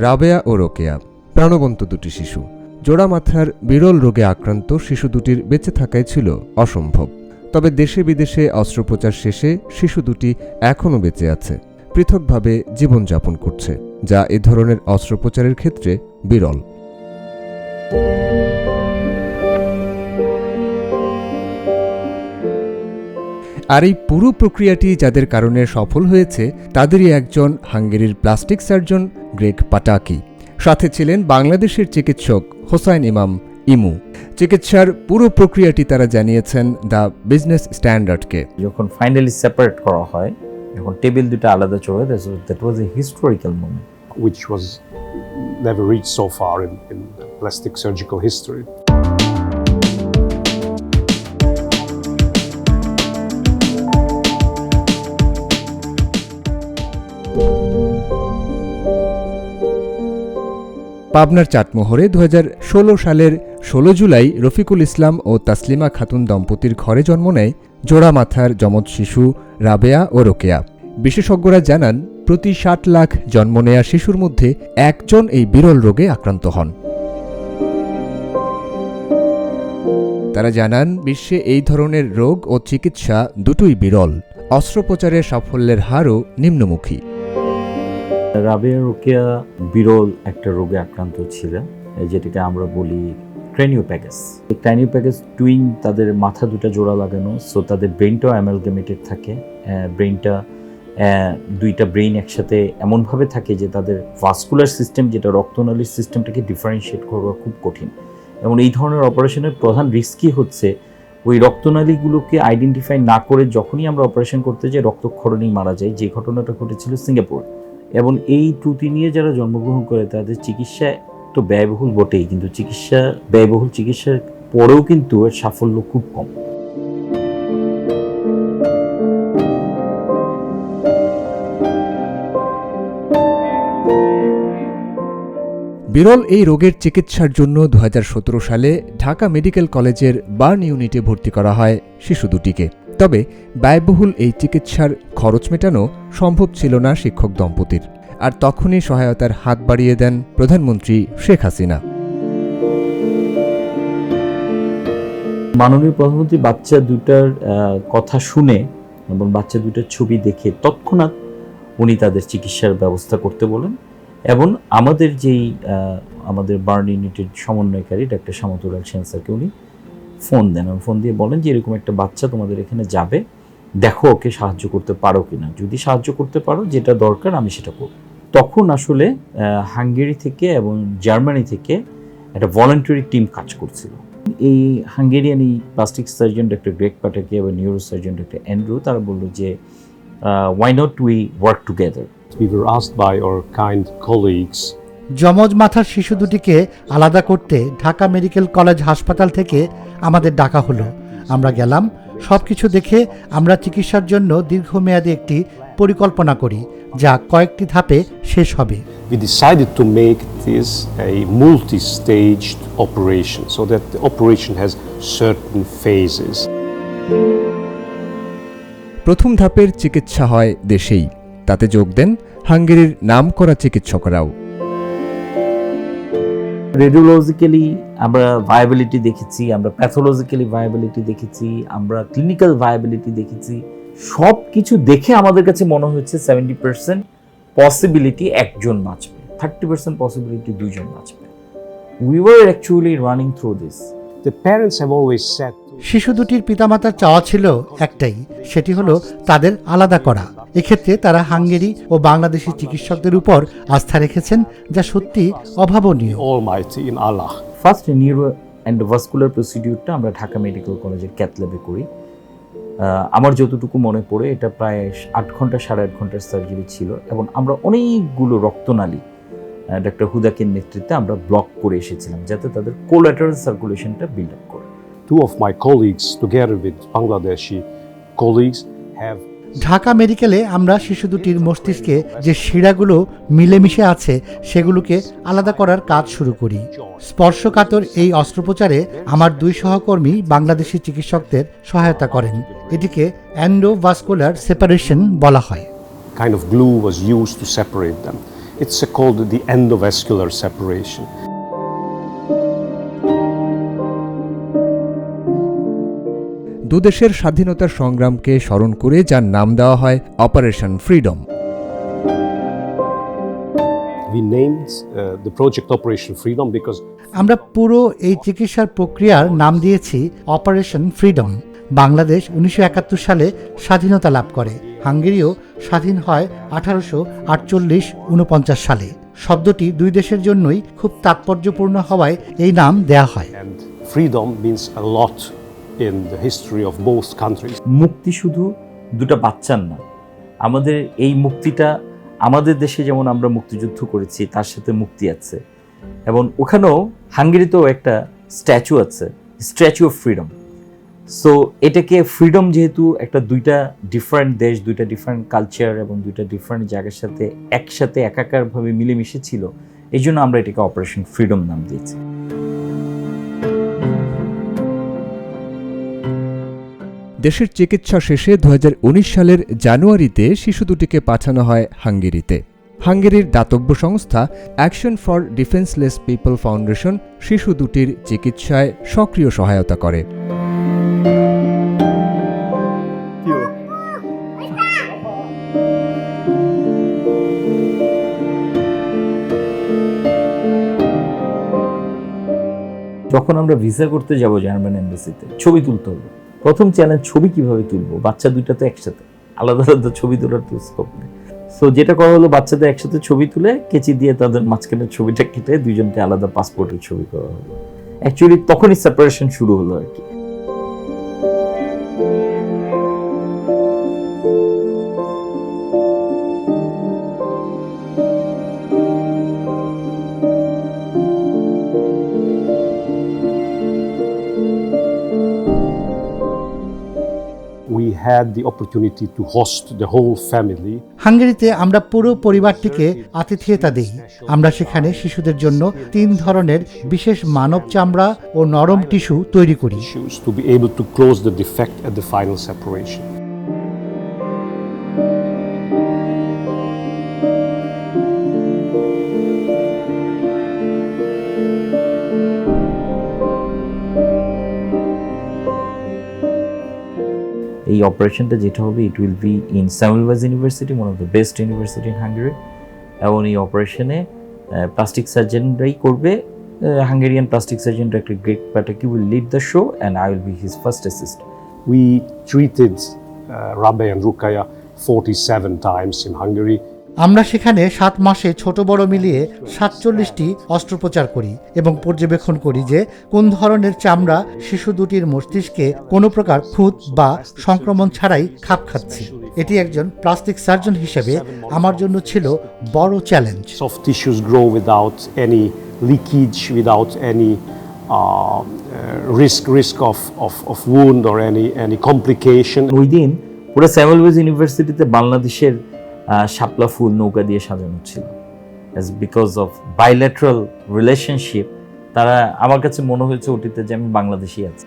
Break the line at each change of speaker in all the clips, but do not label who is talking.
রাবেয়া ও রোকেয়া, প্রাণবন্ত দুটি শিশু। জোড়া মাথার বিরল রোগে আক্রান্ত শিশু দুটির বেঁচে থাকাই ছিল অসম্ভব। তবে দেশে বিদেশে অস্ত্রোপচার শেষে শিশু দুটি এখনও বেঁচে আছে, পৃথকভাবে জীবনযাপন করছে, যা এ ধরনের অস্ত্রোপচারের ক্ষেত্রে বিরল। আর এই পুরো প্রক্রিয়াটি যাদের কারণে সফল হয়েছে তাদেরই একজন হাঙ্গেরির প্লাস্টিক সার্জন গ্রেগ পাটাকি। সাথে ছিলেন বাংলাদেশের চিকিৎসক হোসাইন ইমাম ইমু। চিকিৎসার পুরো প্রক্রিয়াটি তারা জানিয়েছেন দ্য বিজনেস স্ট্যান্ডার্ডকে।
যখন ফাইনালি সেপারেট করা হয় যখন টেবিল দুটো আলাদা চলে that was a historical moment
which was never reached so far in, in plastic surgical history.
পাবনার চাটমোহরে দু হাজার ষোলো সালের ষোলো জুলাই রফিকুল ইসলাম ও তাসলিমা খাতুন দম্পতির ঘরে জন্ম নেয় জোড়া মাথার যমজ শিশু রাবেয়া ও রোকেয়া। বিশেষজ্ঞরা জানান, প্রতি ষাট লাখ জন্ম নেয়া শিশুর মধ্যে একজন এই বিরল রোগে আক্রান্ত হন। তারা জানান, বিশ্বে এই ধরনের রোগ ও চিকিৎসা দুটোই বিরল। অস্ত্রোপচারের সাফল্যের হারও নিম্নমুখী।
রাবেয়া রোকেয়া বিরল একটা রোগে আক্রান্ত ছিল যেটাকে আমরা বলি ক্রেনিওপ্যাগাস। এই ক্রেনিওপ্যাগাস টুইং তাদের মাথা দুটো জোড়া লাগানো সো তাদের ব্রেনটাও অ্যামালগামেটেড থাকে। ব্রেনটা দুইটা ব্রেইন একসাথে এমনভাবে থাকে যে তাদের ভাস্কুলার সিস্টেম যেটা রক্তনালীর সিস্টেমটাকে ডিফারেন্সিয়েট করা খুব কঠিন। এবং এই ধরনের অপারেশনের প্রধান রিস্কই হচ্ছে ওই রক্তনালীগুলোকে আইডেন্টিফাই না করে যখনই আমরা অপারেশন করতে যাই, রক্তক্ষরণেই মারা যায় যে ঘটনাটা ঘটেছিল সিঙ্গাপুর। এবং এই ত্রুটি নিয়ে যারা জন্মগ্রহণ করে, তাদের চিকিৎসা তো ব্যয়বহুল বটেই, কিন্তু চিকিৎসা, ব্যয়বহুল চিকিৎসার পরেও কিন্তু এর সাফল্য খুব কম।
বিরল এই রোগের চিকিৎসার জন্য দু হাজার সতেরো সালে ঢাকা মেডিকেল কলেজের বার্ন ইউনিটে ভর্তি করা হয় শিশু দুটিকে। তবে ব্যয়বহুল এই চিকিৎসার খরচ মেটানো সম্ভব ছিল না শিক্ষক দম্পতির। আর তখনই সহায়তার হাত বাড়িয়ে দেন প্রধানমন্ত্রী শেখ হাসিনা।
মাননীয় প্রধানমন্ত্রী বাচ্চা দুটার কথা শুনে এবং বাচ্চা দুটার ছবি দেখে তৎক্ষণাৎ উনি তাদের চিকিৎসার ব্যবস্থা করতে বলেন এবং আমাদের যেই আমাদের বার্ন ইউনিটের সমন্বয়কারী ডাক্তার শামতুল সেন স্যারকে উনি ফোন দেন। এবং ফোন দিয়ে বলেন যে এরকম একটা বাচ্চা তোমাদের এখানে যাবে। দেখো ওকে সাহায্য করতে পারো কি না যদি সাহায্য করতে পারো যেটা দরকার আমি সেটা করব। তখন আসলে হাঙ্গেরি থেকে এবং জার্মানি থেকে একটা ভলান্টারি টিম কাজ করছিল। এই হাঙ্গেরিয়ান এই plastic surgeon doctor Greg Pataki এবং নিউরো সার্জন ডক্টর অ্যান্ড্রু তারা বলল যে why not we work together
We were asked by our kind colleagues
যমজ মাথার শিশু দুটিকে আলাদা করতে ঢাকা মেডিকেল কলেজ হাসপাতাল থেকে আমাদের ডাকা হলো। আমরা গেলাম সব কিছু দেখে আমরা চিকিৎসার জন্য দীর্ঘমেয়াদী একটি পরিকল্পনা করি যা কয়েকটি ধাপে শেষ হবে।
We decided to make this a multi-staged operation so that the operation has certain phases.
প্রথম ধাপের চিকিৎসা হয় দেশেই। তাতে যোগ দেন হাঙ্গেরির নামকরা চিকিৎসকরাও।
রেডিওলজিক্যালি আমরা ভায়াবিলিটি দেখেছি আমরা প্যাথোলজিক্যালি ভায়াবিলিটি দেখেছি আমরা ক্লিনিক্যাল ভায়াবিলিটি দেখেছি। সব কিছু দেখে আমাদের কাছে মনে হচ্ছে সেভেন্টি পার্সেন্ট পসিবিলিটি একজন বাঁচবে থার্টি পার্সেন্ট পসিবিলিটি দুজন বাঁচবে। We were actually running through this
The parents have always
শিশু দুটির পিতামাতার চাওয়া ছিল একটাই সেটি হলো তাদের আলাদা করা। এক্ষেত্রে তারা হাঙ্গেরি ও বাংলাদেশি চিকিৎসকদের উপর আস্থা রেখেছেন যা সত্যি অভাবনীয়।
Almighty in Allah.
First neuro and vascular প্রসিডিউরটা আমরা ঢাকা মেডিকেল কলেজের ক্যাথ ল্যাবে করি। আমার যতটুকু মনে পড়ে এটা প্রায় আট ঘণ্টা সাড়ে আট ঘণ্টার সার্জারি ছিল এবং আমরা অনেকগুলো রক্তনালী ডক্টর হুদাকের নেতৃত্বে আমরা ব্লক করে এসেছিলাম যাতে তাদের কোলাটারাল সার্কুলেশনটা বিল্ড আপ করে।
Two of my colleagues, together with Bangladeshi colleagues, have
Dhaka মেডিকেলে আমরা শিশু দুটির মস্তিষ্কে যে শিরাগুলো মিলেমিশে আছে, সেগুলোকে আলাদা করার কাজ শুরু করি স্পর্শকাতর এই অস্ত্রোপচারে আমার দুই সহকর্মী বাংলাদেশি চিকিৎসকদের সহায়তা করেন এটিকে অ্যান্ডোভাস্কুলার সেপারেশন বলা হয়
kind of glue was used to separate them. It's called the endovascular separation.
দুদেশের স্বাধীনতার সংগ্রামকে স্মরণ করে যার নাম দেওয়া হয় অপারেশন ফ্রিডম
uh,
আমরা পুরো এই চিকিৎসার প্রক্রিয়ার নাম দিয়েছি অপারেশন ফ্রিডম বাংলাদেশ উনিশশো একাত্তর সালে স্বাধীনতা লাভ করে। হাঙ্গেরিও স্বাধীন হয় আঠারোশো আটচল্লিশ উনপঞ্চাশ সালে। শব্দটি দুই দেশের জন্যই খুব তাৎপর্যপূর্ণ হওয়ায় এই নাম দেয়া হয়।
means a lot in the history of both countries.
মুক্তি শুধু দুটো বাচ্চার না, আমাদের এই মুক্তিটা আমাদের দেশে যেমন আমরা মুক্তিযুদ্ধ করেছি, তার সাথে মুক্তি আছে। এবং ওখানেও হাঙ্গেরিতেও একটা স্ট্যাচু আছে, স্ট্যাচু অফ ফ্রিডম। সো এটাকে ফ্রিডম যেহেতু একটা দুইটা ডিফারেন্ট দেশ, দুইটা ডিফারেন্ট কালচার এবং দুইটা ডিফারেন্ট জায়গার সাথে একসাথে একাকারভাবে মিলেমিশে ছিল, এই জন্য আমরা এটাকে অপারেশন ফ্রিডম নাম দিয়েছি।
দেশের চিকিৎসা শেষে দু হাজার উনিশ সালের জানুয়ারিতে শিশু দুটিকে পাঠানো হয় হাঙ্গেরিতে। হাঙ্গেরির দাতব্য সংস্থা action for defenceless people foundation শিশু দুটির চিকিৎসায় সক্রিয় সহায়তা করে।
যখন আমরা ভিসা করতে যাব জার্মান এম্বাসিতে, ছবি তুলতে হবে। প্রথম চ্যালেঞ্জ ছবি কীভাবে তুলবো? বাচ্চা দুইটা তো একসাথে। আলাদা আলাদা ছবি তোলার তো স্কোপ নেই। সো যেটা করা হলো, বাচ্চাদের একসাথে ছবি তুলে কেচি দিয়ে তাদের মাঝখানের ছবিটা কেটে দুইজনকে আলাদা পাসপোর্টের ছবি করা হলো। অ্যাকচুয়ালি তখনই সেপারেশন শুরু হলো আর কি।
Had the opportunity to host the whole family
হাঙ্গেরিতে আমরা পুরো পরিবারটিকে আতিথেয়তা দিই আমরা সেখানে শিশুদের জন্য তিন ধরনের বিশেষ মানব চামড়া ও নরম টিস্যু তৈরি করি
to be able to close the defect at the final separation.
এই অপারেশনটা যেটা হবে it will be in Semmelweis university one of the best university in Hungary এবং এই অপারেশনে প্লাস্টিক সার্জনরাই করবে Hungarian plastic surgeon doctor great Pataki will lead the show and I will be his first assist
We treated uh, and and Rukaya 47 times in Hungary.
আমরা সেখানে সাত মাসে ছোট বড় মিলিয়ে সাতচল্লিশটি অস্ত্রোপচার করি এবং পর্যবেক্ষণ করি যে কোন ধরনের চামড়া শিশু দুটির মস্তিষ্কে কোনো প্রকার খুঁত বা সংক্রমণ ছাড়াই খাপ খাচ্ছে এটি একজন প্লাস্টিক সার্জন হিসেবে আমার জন্য ছিল বড় challenge
grow without any leakage, without any uh, uh, risk risk of, of, of wound or any, any complication.
ওই দিন পুরো স্যামুলভাইজ ইউনিভার্সিটিতে বাংলাদেশের শাপলা ফুল নৌকা দিয়ে সাজানো ছিল। As because of bilateral relationship তারা আমার কাছে মনে হয়েছে ওটিতে যে আমি বাংলাদেশি আছি।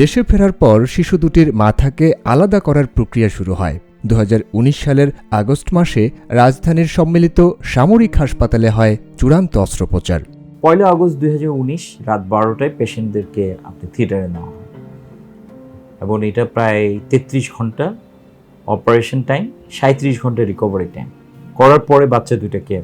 দেশে ফেরার পর শিশু দুটির মাথাকে আলাদা করার প্রক্রিয়া শুরু হয়। দু হাজার উনিশ সালের আগস্ট মাসে রাজধানীর সম্মিলিত সামরিক হাসপাতালে হয় চূড়ান্ত অস্ত্রোপচার।
পয়লা আগস্ট দুই হাজার উনিশ রাত বারোটায় পেশেন্টদেরকে আপনি থিয়েটারে নেওয়া এবং এটা প্রায় তেত্রিশ ঘণ্টা অপারেশন টাইম সাঁত্রিশ ঘণ্টা রিকভারি টাইম করার পরে বাচ্চা দুইটাকে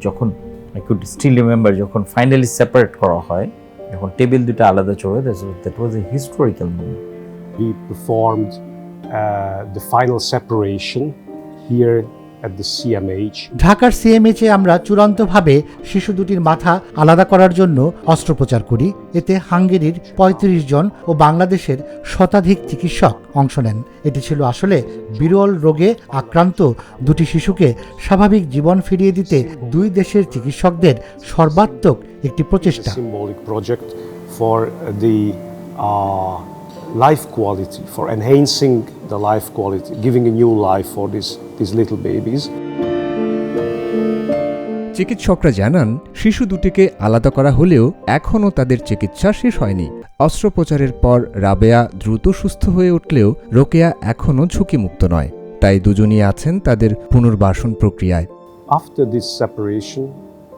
যখন আই কুড স্টিল রিমেম্বার যখন ফাইনালি সেপারেট করা হয়, যখন টেবিল দুটো আলাদা চলে that was a historical movement
he performed the final separation separation
ঢাকার সিএমএইচে আমরা চূড়ান্তভাবে শিশু দুটির মাথা আলাদা করার জন্য অস্ত্রোপচার করি। এতে হাঙ্গেরির ৩৫ জন ও বাংলাদেশের শতাধিক চিকিৎসক অংশ নেন। এটি ছিল আসলে বিরল রোগে আক্রান্ত দুটি শিশুকে স্বাভাবিক জীবন ফিরিয়ে দিতে দুই দেশের চিকিৎসকদের সর্বাত্মক একটি প্রচেষ্টা।
The uh, life quality, for enhancing the life quality, giving a new life for these, these little babies.
চিকিৎসকরা জানান শিশু দুটিকে আলাদা করা হলেও এখনও তাদের চিকিৎসা শেষ হয়নি। অস্ত্রোপচারের পর রাবেয়া দ্রুত সুস্থ হয়ে উঠলেও রোকেয়া এখনও ঝুঁকিমুক্ত নয়। তাই দুজনই আছেন তাদের পুনর্বাসন প্রক্রিয়ায়।
After this separation,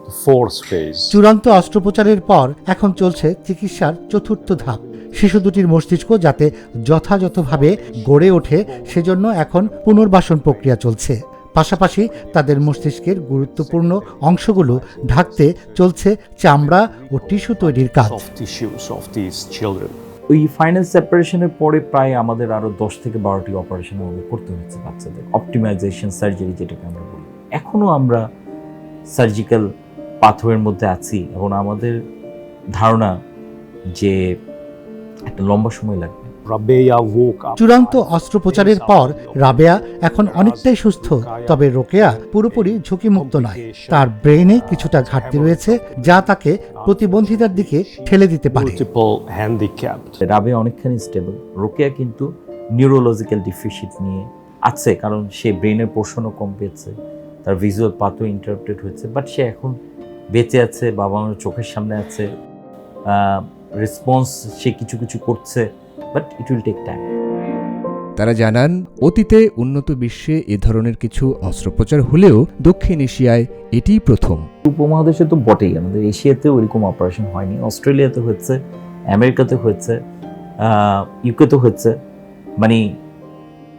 the fourth phase
চূড়ান্ত অস্ত্রোপচারের পর এখন চলছে চিকিৎসার চতুর্থ ধাপ। শিশু দুটির মস্তিষ্ক যাতে যথাযথভাবে গড়ে ওঠে সেজন্য এখন পুনর্বাসন প্রক্রিয়া চলছে। পাশাপাশি তাদের মস্তিষ্কের গুরুত্বপূর্ণ অংশগুলো ঢাকতে চলছে চামড়া ও টিস্যু তৈরির কাজ.
ওই ফাইনাল সেপারেশনের পরে প্রায় আমাদের আরও দশ থেকে বারোটি অপারেশন আমাদের করতে হচ্ছে বাচ্চাদের। অপটিমাইজেশন সার্জারি যেটাকে আমরা বলি। এখনও আমরা সার্জিক্যাল পাথরের মধ্যে আছি এবং আমাদের ধারণা যে একটা লম্বা সময় লাগবে।
চূড়ান্ত অস্ত্রোপচারের পর রাবেয়া এখন অনেকটাই সুস্থ তবে রোকেয়া পুরোপুরি ঝুঁকিমুক্ত নয়। তার ব্রেইনে কিছুটা ঘাটতি রয়েছে যা তাকে প্রতিবন্ধিতার দিকে ঠেলে দিতে পারে।
Multiple handicapped.
রাবে অনেকখানি স্টেবল রোকেয়া কিন্তু নিউরোলজিক্যাল ডিফিসিট নিয়ে আছে কারণ সে ব্রেনের পোর্শনও কম পেয়েছে তার ভিজুয়াল পাথও ইন্টারাপ্টেড হয়েছে বাট সে এখন বেঁচে আছে বাবা মার চোখের সামনে আছে। রেসপন্স সে কিছু কিছু করছে but it will take time
তারা জানান অতীতে উন্নত বিশ্বে এ ধরনের কিছু অস্ত্রোপচার হলেও দক্ষিণ এশিয়ায় এটিই প্রথম।
উপমহাদেশে তো বটেই আমাদের এশিয়াতেও এরকম অপারেশন হয়নি অস্ট্রেলিয়াতে হয়েছে আমেরিকাতে হয়েছে ইউকেতে হয়েছে। মানে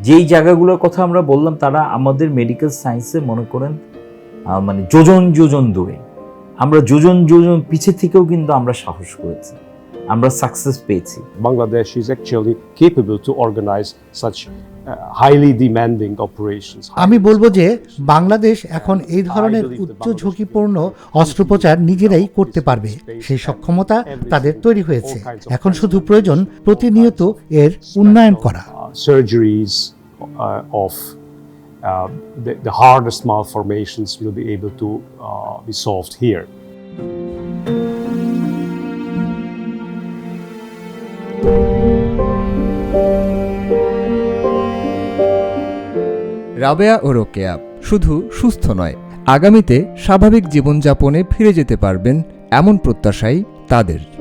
যেই জায়গাগুলোর কথা আমরা বললাম তারা আমাদের মেডিকেল সায়েন্সে মনে করেন আহ, মানে যোজন যোজন দূরে। আমরা যোজন যোজন পিছে থেকেও কিন্তু আমরা সাহস করেছি। আমরা সাকসেস পেয়েছি।
Bangladesh is actually capable to organise such highly demanding operations
আমি বলব যে বাংলাদেশ এখন এই ধরনের উচ্চ ঝুঁকিপূর্ণ অস্ত্রোপচার নিজেরাই করতে পারবে। সেই সক্ষমতা তাদের তৈরি হয়েছে। এখন শুধু প্রয়োজন প্রতিনিয়ত এর উন্নয়ন করা।
Surgeries of the hardest malformations will to be solved here Thank you.
Rabeya ও রোকেয়া শুধু সুস্থ নয়, আগামীতে স্বাভাবিক জীবনযাপনে ফিরে যেতে পারবেন এমন প্রত্যাশাই তাদের।